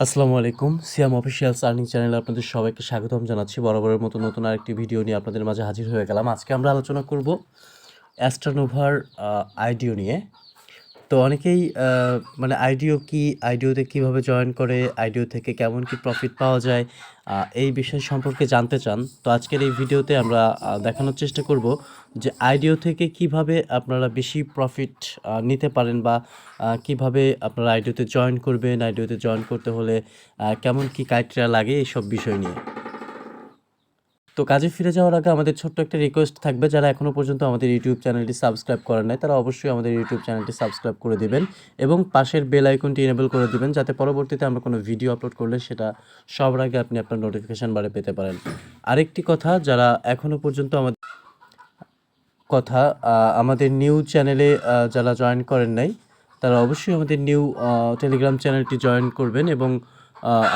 আসসালামু আলাইকুম। সিয়াম officials earning চ্যানেলে আপনাদের সবাইকে স্বাগতম জানাচ্ছি। বরাবরের মতো নতুন আরেকটি ভিডিও নিয়ে আপনাদের মাঝে হাজির হয়ে গেলাম। আজকে আমরা আলোচনা করব অ্যাস্ট্রানোভার আইডিও নিয়ে। তো অনেকেই মানে আইডিও কি আইডিওতে কীভাবে জয়েন করে আইডিও থেকে কেমন কি প্রফিট পাওয়া যায় এই বিষয় সম্পর্কে জানতে চান, তো আজকের এই ভিডিওতে আমরা দেখানোর চেষ্টা করব যে আইডিও থেকে কীভাবে আপনারা বেশি প্রফিট নিতে পারেন বা কীভাবে আপনারা আইডিওতে জয়েন করবেন আইডিওতে জয়েন করতে হলে কেমন কি ক্রাইটেরিয়া লাগে, এইসব বিষয় নিয়ে। তো কাজে ফিরে যাওয়ার আগে আমাদের ছোট্ট একটা রিকোয়েস্ট থাকবে, যারা এখনও পর্যন্ত আমাদের ইউটিউব চ্যানেলটি সাবস্ক্রাইব করেন নাই, তারা অবশ্যই আমাদের ইউটিউব চ্যানেলটি সাবস্ক্রাইব করে দিবেন এবং পাশের বেল আইকনটি এনেবল করে দিবেন, যাতে পরবর্তীতে আমরা কোনো ভিডিও আপলোড করলে সেটা সবার আগে আপনি আপনার নোটিফিকেশান বারে পেতে পারেন। আরেকটি কথা, যারা এখনও পর্যন্ত আমাদের কথা আমাদের নিউ চ্যানেলে যারা জয়েন করেন নাই, তারা অবশ্যই আমাদের নিউ টেলিগ্রাম চ্যানেলটি জয়েন করবেন এবং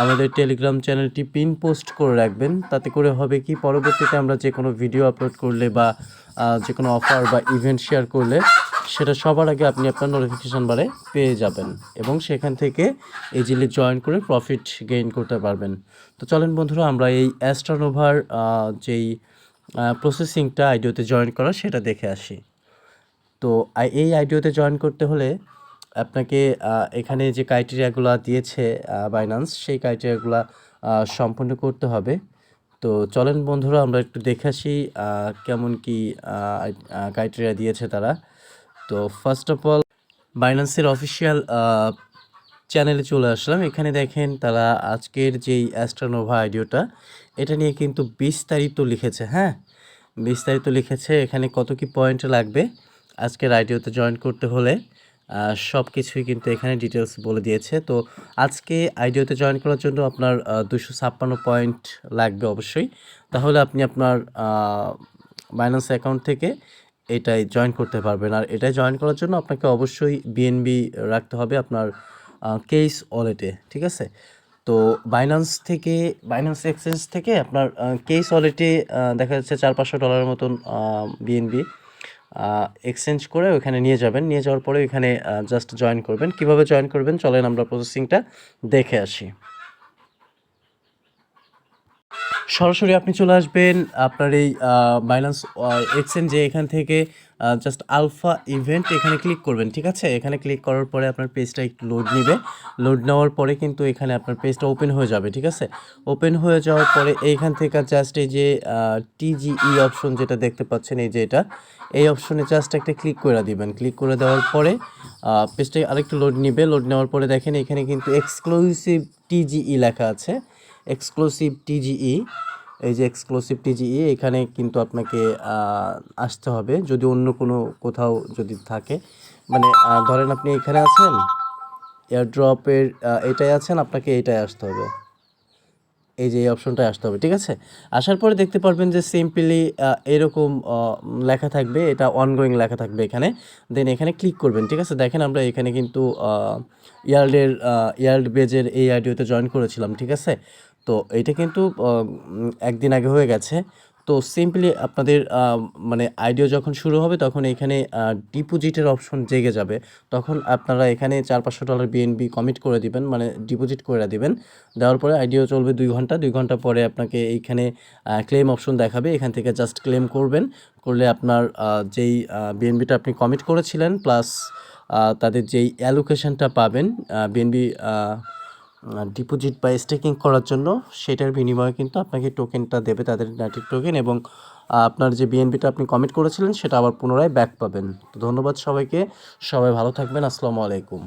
আমাদের টেলিগ্রাম চ্যানেলটি পিন পোস্ট করে রাখবেন। তাতে করে হবে কি, পরবর্তীতে আমরা যে কোনো ভিডিও আপলোড করলে বা যে কোনো অফার বা ইভেন্ট শেয়ার করলে, সেটা সবার আগে আপনি আপনার নোটিফিকেশান বারে পেয়ে যাবেন এবং সেখান থেকে ইজিলি জয়েন করে প্রফিট গেইন করতে পারবেন। তো চলেন বন্ধুরা, আমরা এই অ্যাস্ট্রানোভার যেই প্রসেসিংটা আইডিওতে জয়েন করা, সেটা দেখে আসি। তো এই আইডিওতে জয়েন করতে হলে আপনাকে এখানে যে ক্রাইটেরিয়াগুলো দিয়েছে বাইনান্স সেই ক্রাইটেরিয়াগুলো সম্পূর্ণ করতে হবে। তো চলেন বন্ধুরা, আমরা একটু দেখে আসি কেমন কি ক্রাইটেরিয়া দিয়েছে তারা। তো ফার্স্ট অফ অল বাইন্যান্সের অফিসিয়াল চ্যানেলে চলে আসলাম। এখানে দেখেন তারা আজকের যেই অ্যাস্ট্রানোভা আইডিওটা এটা নিয়ে কিন্তু বিস্তারিত লিখেছে হ্যাঁ? বিস্তারিত লিখেছে, এখানে কত কি পয়েন্ট লাগবে আজকের আইডিওতে জয়েন করতে হলে। সব কিছুই কিন্তু এখানে ডিটেলস বলে দিয়েছে। তো আজকে আইডিওতে জয়েন করার জন্য আপনার দুশো ছাপ্পান্ন পয়েন্ট লাগবে অবশ্যই। তাহলে আপনি আপনার বাইন্যান্স অ্যাকাউন্ট থেকে এটাই জয়েন করতে পারবেন। আর এটাই জয়েন করার জন্য আপনাকে অবশ্যই বিএনবি রাখতে হবে আপনার কেস ওয়ালেটে ঠিক আছে? তো বাইন্যান্স থেকে বাইন্যান্স এক্সচেঞ্জ থেকে আপনার কেস ওয়ালেটে দেখা যাচ্ছে চার পাঁচশো ডলারের মতন বিএনবি এক্সচেঞ্জ করে ওখানে নিয়ে যাবেন। নিয়ে যাওয়ার পরে ওইখানে জাস্ট জয়েন করবেন। কীভাবে জয়েন করবেন? চলেন আমরা প্রসেসিংটা দেখে আসি। সরাসরি আপনি চলে আসবেন আপনার এই বাইন্যান্স যে এখান থেকে জাস্ট আলফা ইভেন্ট এখানে ক্লিক করবেন, ঠিক আছে? এখানে ক্লিক করার পরে আপনার পেজটা একটু লোড নেবে। লোড নেওয়ার পরে কিন্তু এখানে আপনার পেজটা ওপেন হয়ে যাবে, ঠিক আছে? ওপেন হয়ে যাওয়ার পরে এইখান থেকে জাস্ট এই যে টিজিই অপশন যেটা দেখতে পাচ্ছেন, এই যে এটা, এই অপশনে জাস্ট একটা ক্লিক করে দিবেন। ক্লিক করে দেওয়ার পরে পেজটা আরেকটু লোড নিবে। লোড নেওয়ার পরে দেখেন এখানে কিন্তু এক্সক্লুসিভ টিজিই লেখা আছে। এক্সক্লুসিভ টিজিই এই যে এক্সক্লুসিভ টিজিই এখানে কিন্তু আপনাকে আসতে হবে। যদি অন্য কোনো কোথাও যদি থাকে মানে ধরেন আপনি এখানে আছেন এয়ারড্রপের এটাই আছেন, আপনাকে এইটাই আসতে হবে। এই যে এই অপশনটায় আসতে হবে, ঠিক আছে? আসার পরে দেখতে পারবেন যে সিম্পলি এরকম লেখা থাকবে, এটা অনগোয়িং লেখা থাকবে এখানে। দেন এখানে ক্লিক করবেন, ঠিক আছে? দেখেন আমরা এখানে কিন্তু ইয়ার্ডের ইয়ার্ড বেজের এই আইডিওতে জয়েন করেছিলাম, ঠিক আছে? তো এটা কিন্তু একদিন আগে হয়ে গেছে। তো সিম্পলি আপনাদের মানে আইডিও যখন শুরু হবে, তখন এখানে ডিপোজিটের অপশন জেগে যাবে। তখন আপনারা এখানে চার পাঁচশো ডলার বিএনবি কমিট করে দিবেন মানে ডিপোজিট করে দিবেন। দেওয়ার পরে আইডিও চলবে দুই ঘণ্টা। দুই ঘণ্টা পরে আপনাকে এইখানে ক্লেম অপশন দেখাবে। এখান থেকে জাস্ট ক্লেম করবেন। করলে আপনার যেই বিএনবিটা আপনি কমিট করেছিলেন প্লাস তাদের যেই অ্যালোকেশনটা পাবেন বিএনবি ডিপোজিট বা স্টেকিং করার জন্য সেটার বিনিময়ে কিন্তু আপনাকে টোকেনটা দেবে তাদের নাটিক টোকেন এবং আপনার যে বিএনপিটা আপনি কমিট করেছিলেন সেটা আবার পুনরায় ব্যাক পাবেন। তো ধন্যবাদ সবাইকে। সবাই ভালো থাকবেন। আসসালামু আলাইকুম।